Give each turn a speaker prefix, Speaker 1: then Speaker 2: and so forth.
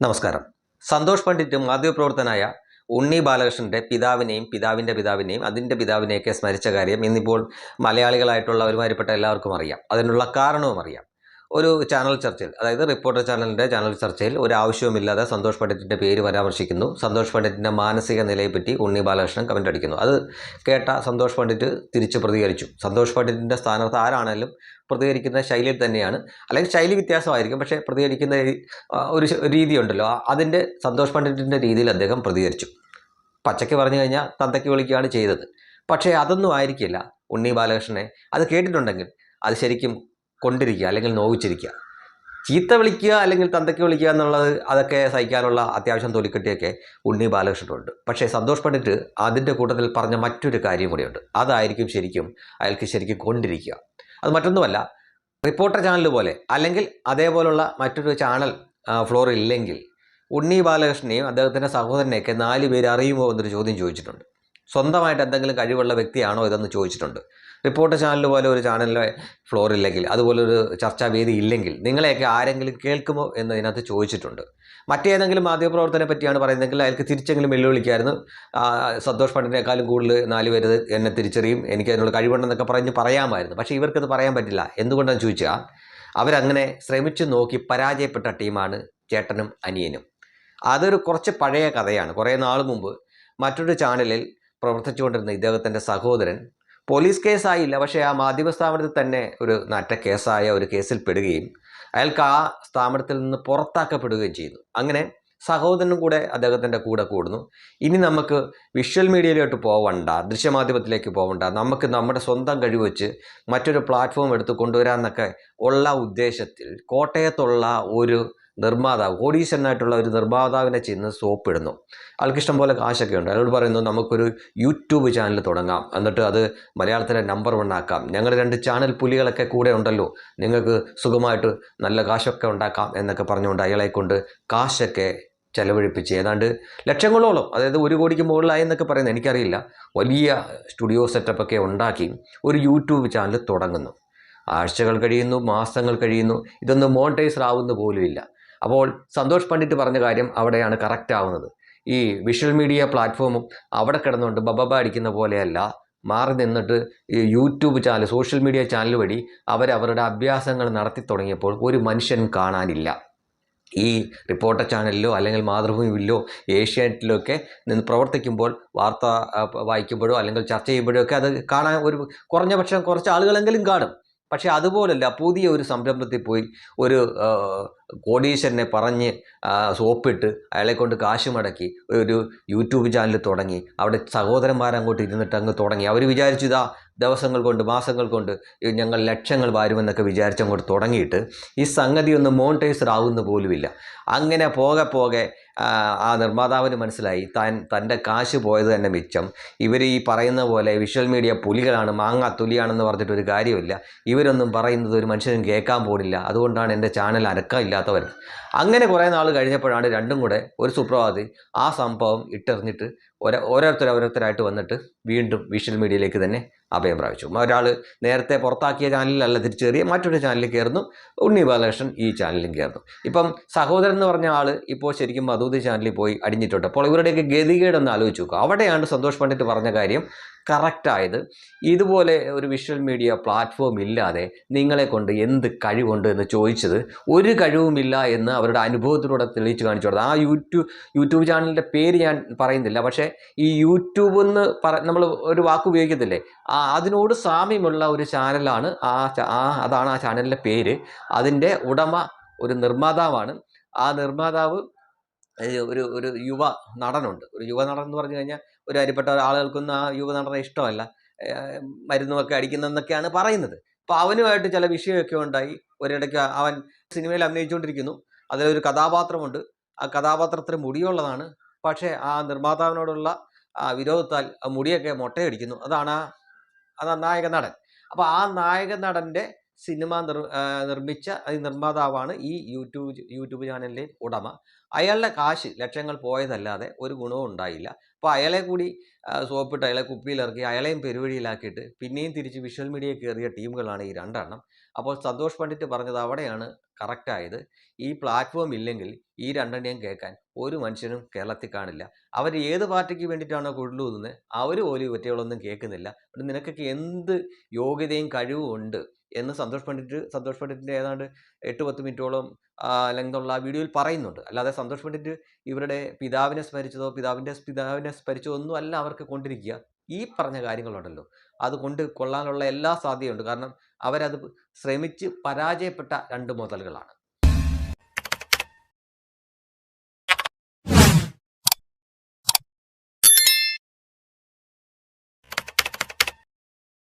Speaker 1: നമസ്കാരം. സന്തോഷ് പണ്ഡിറ്റും മാധ്യമപ്രവർത്തനായ ഉണ്ണി ബാലകൃഷ്ണന്റെ പിതാവിനെയും പിതാവിന്റെ പിതാവിനെയും അതിന്റെ പിതാവിനെയൊക്കെ സ്മരിച്ച കാര്യം ഇന്നിപ്പോൾ മലയാളികളായിട്ടുള്ള ഒരുമാതിരിപ്പെട്ട എല്ലാവർക്കും അറിയാം. അതിനുള്ള കാരണവും അറിയാം. ഒരു ചാനൽ ചർച്ചയിൽ അതായത് റിപ്പോർട്ടർ ചാനലിന്റെ ചാനൽ ചർച്ചയിൽ ഒരു ആവശ്യവുമില്ലാതെ സന്തോഷ് പണ്ഡിറ്റിന്റെ പേര് പരാമർശിക്കുന്നു. സന്തോഷ് പണ്ഡിറ്റിന്റെ മാനസിക നിലയെപ്പറ്റി ഉണ്ണി ബാലകൃഷ്ണൻ കമന്റ് അടിക്കുന്നു. അത് കേട്ട സന്തോഷ് പണ്ഡിറ്റ് തിരിച്ച് പ്രതികരിച്ചു. സന്തോഷ് പണ്ഡിറ്റിന്റെ സ്ഥാനത്ത് ആരാണെങ്കിലും പ്രതികരിക്കുന്ന ശൈലിയിൽ തന്നെയാണ്. അല്ലെങ്കിൽ ശൈലി വ്യത്യാസമായിരിക്കും പക്ഷേ പ്രതികരിക്കുന്ന ഒരു രീതി രീതിയുണ്ടല്ലോ. അതിന്റെ സന്തോഷ് പണ്ഡിറ്റിന്റെ രീതിയിൽ അദ്ദേഹം പ്രതികരിച്ചു. പച്ചയ്ക്ക് പറഞ്ഞു കഴിഞ്ഞാൽ തന്തയ്ക്ക് വിളിക്കുകയാണ് ചെയ്തത്. പക്ഷേ അതൊന്നും ആയിരിക്കില്ല ഉണ്ണി ബാലകൃഷ്ണനെ. അത് കേട്ടിട്ടുണ്ടെങ്കിൽ അത് ശരിക്കും കൊണ്ടിരിക്കുക അല്ലെങ്കിൽ നോവിച്ചിരിക്കുക. ചീത്ത വിളിക്കുക അല്ലെങ്കിൽ തന്തയ്ക്ക് വിളിക്കുക എന്നുള്ളത് അതൊക്കെ സഹിക്കാനുള്ള അത്യാവശ്യം തൊലിക്കെട്ടിയൊക്കെ ഉണ്ണി ബാലകൃഷ്ണനുണ്ട്. പക്ഷേ സന്തോഷ് പണ്ഡിറ്റ് അതിന്റെ കൂട്ടത്തിൽ പറഞ്ഞ മറ്റൊരു കാര്യം കൂടിയുണ്ട്. അതായിരിക്കും ശരിക്കും അയാൾക്ക് ശരിക്കും കൊണ്ടിരിക്കുക. അത് മറ്റൊന്നുമല്ല റിപ്പോർട്ടർ ചാനൽ പോലെ അല്ലെങ്കിൽ അതേപോലുള്ള മറ്റൊരു ചാനൽ ഫ്ലോർ ഇല്ലെങ്കിൽ ഉണ്ണി ബാലകൃഷ്ണനെയും അദ്ദേഹത്തിന്റെ സഹോദരനെയൊക്കെ നാല് പേര് അറിയുമോ എന്നൊരു ചോദ്യം ചോദിച്ചിട്ടുണ്ട്. സ്വന്തമായിട്ട് എന്തെങ്കിലും കഴിവുള്ള വ്യക്തിയാണോ ഇതെന്ന് ചോദിച്ചിട്ടുണ്ട്. റിപ്പോർട്ടർ ചാനൽ പോലെ ഒരു ചാനലിലെ ഫ്ലോർ ഇല്ലെങ്കിൽ അതുപോലെ ഒരു ചർച്ചാവേദി ഇല്ലെങ്കിൽ നിങ്ങളെയൊക്കെ ആരെങ്കിലും കേൾക്കുമോ എന്ന് ഇതിനകത്ത് ചോദിച്ചിട്ടുണ്ട്. മറ്റേതെങ്കിലും മാധ്യമപ്രവർത്തനെ പറ്റിയാണ് പറയുന്നതെങ്കിൽ അയാൾക്ക് തിരിച്ചെങ്കിലും വെല്ലുവിളിക്കായിരുന്നു. സന്തോഷ് പണ്ടിനേക്കാളും കൂടുതൽ നാല് പേര് എന്നെ തിരിച്ചറിയും എനിക്ക് അതിനുള്ള കഴിവുണ്ടെന്നൊക്കെ പറഞ്ഞ് പറയാമായിരുന്നു. പക്ഷേ ഇവർക്കത് പറയാൻ പറ്റില്ല. എന്തുകൊണ്ടാണ് ചോദിച്ചാൽ അവരങ്ങനെ ശ്രമിച്ചു നോക്കി പരാജയപ്പെട്ട ടീമാണ് ചേട്ടനും അനിയനും. അതൊരു കുറച്ച് പഴയ കഥയാണ്. കുറേ നാൾ മുമ്പ് മറ്റൊരു ചാനലിൽ പ്രവർത്തിച്ചുകൊണ്ടിരുന്ന ഇദ്ദേഹത്തിന്റെ സഹോദരൻ പോലീസ് കേസായില്ല. പക്ഷേ ആ മാധ്യമ സ്ഥാപനത്തിൽ തന്നെ ഒരു നറ്റ കേസായ ഒരു കേസിൽ പെടുകയും അയാൾക്ക് ആ സ്ഥാപനത്തിൽ നിന്ന് പുറത്താക്കപ്പെടുകയും ചെയ്തു. അങ്ങനെ സഹോദരനും കൂടെ അദ്ദേഹത്തിന്റെ കൂടെ കൂടുന്നു. ഇനി നമുക്ക് വിഷ്വൽ മീഡിയയിലോട്ട് പോവണ്ട ദൃശ്യമാധ്യമത്തിലേക്ക് പോവണ്ട. നമുക്ക് നമ്മുടെ സ്വന്തം കഴിവ് വെച്ച് മറ്റൊരു പ്ലാറ്റ്ഫോം എടുത്ത് കൊണ്ടുവരാമെന്നൊക്കെ ഉള്ള ഉദ്ദേശത്തിൽ കോട്ടയത്തുള്ള ഒരു നിർമ്മാതാവ് കോടീശ്വരനായിട്ടുള്ള ഒരു നിർമ്മാതാവിനെ ചെന്ന് സോപ്പ് ഇടുന്നു ആൾക്ക് പോലെ കാശൊക്കെ ഉണ്ട്. അയാളോട് പറയുന്നു നമുക്കൊരു യൂട്യൂബ് ചാനൽ തുടങ്ങാം. എന്നിട്ട് അത് മലയാളത്തിലെ നമ്പർ വൺ ആക്കാം. ഞങ്ങൾ രണ്ട് ചാനൽ പുലികളൊക്കെ കൂടെ ഉണ്ടല്ലോ. നിങ്ങൾക്ക് സുഖമായിട്ട് നല്ല കാശൊക്കെ ഉണ്ടാക്കാം എന്നൊക്കെ പറഞ്ഞുകൊണ്ട് അയാളെ കൊണ്ട് കാശൊക്കെ ചെലവഴിപ്പിച്ച്. ഏതാണ്ട് ലക്ഷങ്ങളോളം അതായത് ഒരു കോടിക്ക് മുകളിലായി എന്നൊക്കെ പറയുന്നത് എനിക്കറിയില്ല. വലിയ സ്റ്റുഡിയോ സെറ്റപ്പൊക്കെ ഉണ്ടാക്കി ഒരു യൂട്യൂബ് ചാനൽ തുടങ്ങുന്നു. ആഴ്ചകൾ കഴിയുന്നു മാസങ്ങൾ കഴിയുന്നു. ഇതൊന്നും മോണിറ്റൈസർ ആവുന്ന പോലുമില്ല അപ്പോൾ സന്തോഷ് പണ്ഡിറ്റ് പറഞ്ഞ കാര്യം അവിടെയാണ് കറക്റ്റ് ആവുന്നത്. ഈ വിഷ്വൽ മീഡിയ പ്ലാറ്റ്ഫോമും അവിടെ കിടന്നുകൊണ്ട് ബബബ അടിക്കുന്ന പോലെയല്ല. മാറി നിന്നിട്ട് ഈ YouTube channel social media channel വഴി അവരവരുടെ അഭ്യാസങ്ങൾ നടത്തി തുടങ്ങിയപ്പോൾ ഒരു മനുഷ്യൻ കാണാനില്ല. ഈ റിപ്പോർട്ടർ ചാനലിലോ അല്ലെങ്കിൽ മാതൃഭൂമിയിലോ ഏഷ്യാനെറ്റിലോ ഒക്കെ നിന്ന് പ്രവർത്തിക്കുമ്പോൾ വാർത്ത വായിക്കുമ്പോഴോ അല്ലെങ്കിൽ ചർച്ച ചെയ്യുമ്പോഴോ ഒക്കെ അത് കാണാൻ ഒരു കുറഞ്ഞ പക്ഷം കുറച്ച് ആളുകളെങ്കിലും കാണും. പക്ഷേ അതുപോലല്ല പുതിയ ഒരു സംരംഭത്തിൽ പോയി ഒരു കോടീശ്വരനെ പറഞ്ഞ് സോപ്പിട്ട് അയാളെ കൊണ്ട് കാശ് മടക്കി ഒരു യൂട്യൂബ് ചാനൽ തുടങ്ങി. അവിടെ സഹോദരന്മാരങ്ങോട്ട് ഇരുന്നിട്ട് അങ്ങ് തുടങ്ങി. അവർ വിചാരിച്ചു ഇതാ ദിവസങ്ങൾ കൊണ്ട് മാസങ്ങൾ കൊണ്ട് ഞങ്ങൾ ലക്ഷങ്ങൾ വാരുമെന്നൊക്കെ വിചാരിച്ച് അങ്ങോട്ട് തുടങ്ങിയിട്ട് ഈ സംഗതി ഒന്ന് മോണിറ്റൈസർ ആവുന്ന പോലുമില്ല. അങ്ങനെ പോകെ പോകെ ആ, നിർമ്മാതാവിന് മനസ്സിലായി. താൻ തന്റെ കാശ് പോയത് തന്നെ മിച്ചം. ഇവർ ഈ പറയുന്ന പോലെ വിഷ്വൽ മീഡിയ പുലികളാണ് മാങ്ങ തുലിയാണെന്ന് പറഞ്ഞിട്ട് ഒരു കാര്യമില്ല. ഇവരൊന്നും പറയുന്നത് ഒരു മനുഷ്യനും കേൾക്കാൻ പോണില്ല. അതുകൊണ്ടാണ് എന്റെ ചാനൽ അനക്കമില്ലാത്തവർ അങ്ങനെ കുറേ നാൾ കഴിഞ്ഞപ്പോഴാണ് രണ്ടും കൂടെ ഒരു സുപ്രഭാതി ആ സംഭവം ഇട്ടെറിഞ്ഞിട്ട് ഓരോ ഓരോരുത്തർ ഓരോരുത്തരായിട്ട് വന്നിട്ട് വീണ്ടും വിഷ്വൽ മീഡിയയിലേക്ക് തന്നെ അഭയം പ്രാപിച്ചു. ഒരാൾ നേരത്തെ പുറത്താക്കിയ ചാനലിലല്ല തിരിച്ചേറിയ മറ്റൊരു ചാനലിൽ കയറുന്നു. ഉണ്ണി ബാലകൃഷ്ണൻ ഈ ചാനലിലും കയറുന്നു. ഇപ്പം സഹോദരൻ എന്ന് പറഞ്ഞ ആൾ ഇപ്പോൾ ശരിക്കും മധുതി ചാനലിൽ പോയി അടിഞ്ഞിട്ടുണ്ട്. അപ്പോൾ ഇവരുടെയൊക്കെ ഗതികേടൊന്ന് ആലോചിച്ച് നോക്കുക അവിടെയാണ് സന്തോഷ് പണ്ഡിറ്റ് പറഞ്ഞ കാര്യം കറക്റ്റായത്. ഇതുപോലെ ഒരു വിഷ്വൽ മീഡിയ പ്ലാറ്റ്ഫോം ഇല്ലാതെ നിങ്ങളെ കൊണ്ട് എന്ത് കഴിവുണ്ട് എന്ന് ചോദിച്ചത് ഒരു കഴിവുമില്ല എന്ന് അവരുടെ അനുഭവത്തിലൂടെ തെളിയിച്ച് കാണിച്ചു കൊടുത്തത്. ആ യൂട്യൂബ് യൂട്യൂബ് ചാനലിന്റെ പേര് ഞാൻ പറയുന്നില്ല. പക്ഷേ ഈ യൂട്യൂബ് എന്ന് പറ നമ്മൾ ഒരു വാക്ക് ഉപയോഗിക്കത്തില്ലേ? ആ അതിനോട് സാമ്യമുള്ള ഒരു ചാനലാണ് ആ ആ അതാണ് ആ ചാനലിന്റെ പേര്. അതിന്റെ ഉടമ ഒരു നിർമ്മാതാവാണ്. ആ നിർമ്മാതാവ് ഒരു ഒരു യുവ നടനുണ്ട്. ഒരു യുവ നടൻ എന്ന് പറഞ്ഞു കഴിഞ്ഞാൽ ഒരു അരിപ്പെട്ട ആളുകൾക്കൊന്നും ആ യുവനടനെ ഇഷ്ടമല്ല. മരുന്നുമൊക്കെ അടിക്കുന്നതെന്നൊക്കെയാണ് പറയുന്നത്. അപ്പോൾ അവനുമായിട്ട് ചില വിഷയമൊക്കെ ഉണ്ടായി. ഒരിടയ്ക്ക് അവൻ സിനിമയിൽ അഭിനയിച്ചുകൊണ്ടിരിക്കുന്നു. അതിലൊരു കഥാപാത്രമുണ്ട്. ആ കഥാപാത്രത്തിന് മുടിയുള്ളതാണ്. പക്ഷേ ആ നിർമ്മാതാവിനോടുള്ള ആ വിരോധത്താൽ ആ മുടിയൊക്കെ മുട്ടയടിക്കുന്നു. അതാണ് ആ അതാ നായക നടൻ. അപ്പോൾ ആ നായക നടന്റെ സിനിമ നിർ നിർമ്മിച്ച നിർമ്മാതാവാണ് ഈ യൂട്യൂബ് യൂട്യൂബ് ചാനലിലെ ഉടമ. അയാളുടെ കാശ് ലക്ഷങ്ങൾ പോയതല്ലാതെ ഒരു ഗുണവും ഉണ്ടായില്ല. അപ്പോൾ അയാളെ കൂടി സോപ്പിട്ട് അയാളെ കുപ്പിയിലിറക്കി അയാളെയും പെരുവഴിയിലാക്കിയിട്ട് പിന്നെയും തിരിച്ച് വിഷ്വൽ മീഡിയ കയറിയ ടീമുകളാണ് ഈ രണ്ടെണ്ണം. അപ്പോൾ സന്തോഷ് പണ്ഡിറ്റ് പറഞ്ഞത് അവിടെയാണ് കറക്റ്റായത് ഈ പ്ലാറ്റ്ഫോം ഇല്ലെങ്കിൽ ഈ രണ്ടെണ്ണം കേൾക്കാൻ ഒരു മനുഷ്യനും കേരളത്തിൽ കാണില്ല. അവർ ഏത് പാർട്ടിക്ക് വേണ്ടിയിട്ടാണോ കൊള്ളുന്നത് അവർ പോലും ഇവറ്റകളൊന്നും കേൾക്കുന്നില്ല. നിനക്കൊക്കെ എന്ത് യോഗ്യതയും കഴിവും ഉണ്ട് എന്ന് സന്തോഷ് പണ്ഡിറ്റ് സന്തോഷ് പണ്ഡിറ്റിന്റെ ഏതാണ്ട് എട്ട് പത്ത് മിനിറ്റോളം ലെങ്തുള്ള ആ വീഡിയോയിൽ പറയുന്നുണ്ട്. അല്ലാതെ സന്തോഷ് പണ്ഡിറ്റ് ഇവരുടെ പിതാവിനെ സ്മരിച്ചതോ പിതാവിന്റെ പിതാവിനെ സ്മരിച്ചതോ ഒന്നും അല്ല അവർക്ക് കൊണ്ടിരിക്കുക. ഈ പറഞ്ഞ കാര്യങ്ങളുണ്ടല്ലോ. അത് കൊണ്ട് കൊള്ളാനുള്ള എല്ലാ സാധ്യതയുണ്ട്. കാരണം അവരത് ശ്രമിച്ച് പരാജയപ്പെട്ട രണ്ട് മുതലുകളാണ്.